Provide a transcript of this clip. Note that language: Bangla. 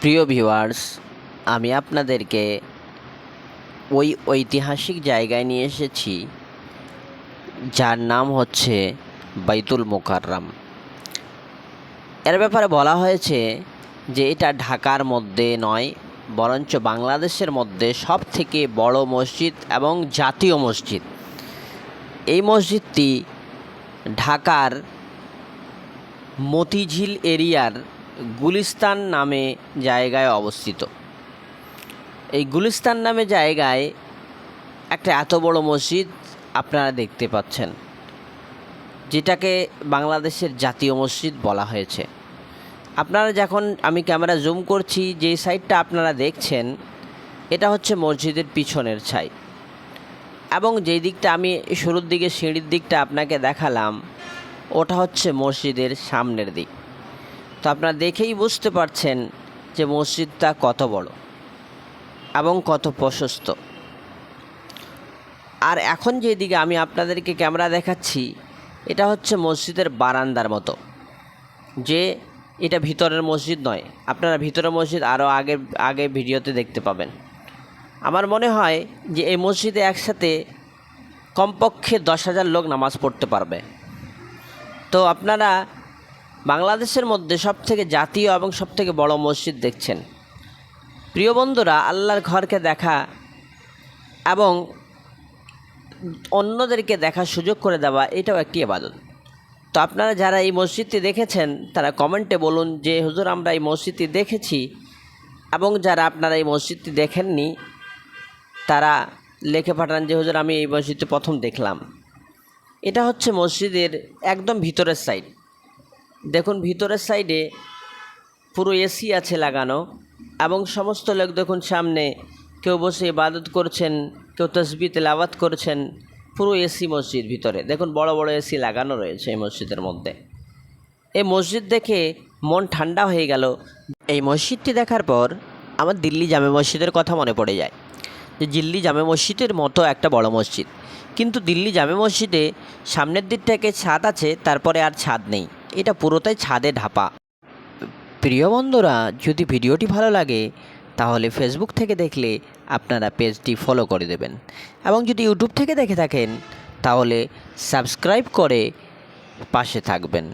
প্রিয় ভিউয়ার্স, আমি আপনাদেরকে ওই ঐতিহাসিক জায়গায় নিয়ে এসেছি, যার নাম হচ্ছে বাইতুল মোকাররম। এর ব্যাপারে বলা হয়েছে যে এটা ঢাকার মধ্যে নয়, বরঞ্চ বাংলাদেশের মধ্যে সব থেকে বড় মসজিদ এবং জাতীয় মসজিদ। এই মসজিদটি ঢাকার মতিঝিল এরিয়ার গুলিস্তান নামে জায়গায় অবস্থিত। এই গুলিস্তান নামে জায়গায় একটা এত বড় মসজিদ আপনারা দেখতে পাচ্ছেন, যেটাকে বাংলাদেশের জাতীয় মসজিদ বলা হয়েছে। আপনারা যখন আমি ক্যামেরা জুম করছি, যে সাইডটা আপনারা দেখছেন, এটা হচ্ছে মসজিদের পিছনের ছাই। এবং যেই দিকটা আমি শুরুর দিকে সিঁড়ির দিকটা আপনাকে দেখালাম, ওটা হচ্ছে মসজিদের সামনের দিক। তো আপনারা দেখেই বুঝতে পারছেন যে মসজিদটা কত বড় এবং কত প্রশস্ত। আর এখন যেদিকে আমি আপনাদেরকে ক্যামেরা দেখাচ্ছি, এটা হচ্ছে মসজিদের বারান্দার মতো। যে এটা ভিতরের মসজিদ নয়, আপনারা ভিতরের মসজিদ আরও আগে আগে ভিডিওতে দেখতে পাবেন। আমার মনে হয় যে এই মসজিদে একসাথে কমপক্ষে দশ হাজার লোক নামাজ পড়তে পারবে। তো আপনারা বাংলাদেশের মধ্যে সবথেকে জাতীয় এবং সবথেকে বড় মসজিদ দেখছেন। প্রিয় বন্ধুরা, আল্লাহর ঘরকে দেখা এবং অন্যদেরকে দেখার সুযোগ করে দেওয়া, এটাও একটি আবাদত তো আপনারা যারা এই মসজিদটি দেখেছেন, তারা কমেন্টে বলুন যে, হুজুর, আমরা এই মসজিদটি দেখেছি। এবং যারা আপনারা এই মসজিদটি দেখেননি, তারা লেখে পাঠান যে, হুজুর, আমি এই মসজিদটি প্রথম দেখলাম। এটা হচ্ছে মসজিদের একদম ভিতরের সাইড দেখুন, ভিতরের সাইডে পুরো এসি আছে লাগানো এবং সমস্ত লোক দেখুন সামনে কেউ বসে ইবাদত করছেন, কেউ তসবি তেলাওয়াত করছেন, পুরো এসি মসজিদ ভিতরে। দেখুন, বড় বড় এসি লাগানো রয়েছে এই মসজিদের মধ্যে। এই মসজিদ দেখে মন ঠান্ডা হয়ে গেল। এই মসজিদটি দেখার পর আমার দিল্লি জামে মসজিদের কথা মনে পড়ে যায় যে দিল্লি জামে মসজিদের মতো একটা বড় মসজিদ। কিন্তু দিল্লি জামে মসজিদে সামনের দিকটাকে ছাদ আছে, তারপরে আর ছাদ নেই। এটা পুরোটাই ছাদে ঢাপা। প্রিয় বন্ধুরা, যদি ভিডিওটি ভালো লাগে, তাহলে ফেসবুক থেকে দেখলে আপনারা পেজটি ফলো করে দেবেন। এবং যদি ইউটিউব থেকে দেখে থাকেন, তাহলে সাবস্ক্রাইব করে পাশে থাকবেন।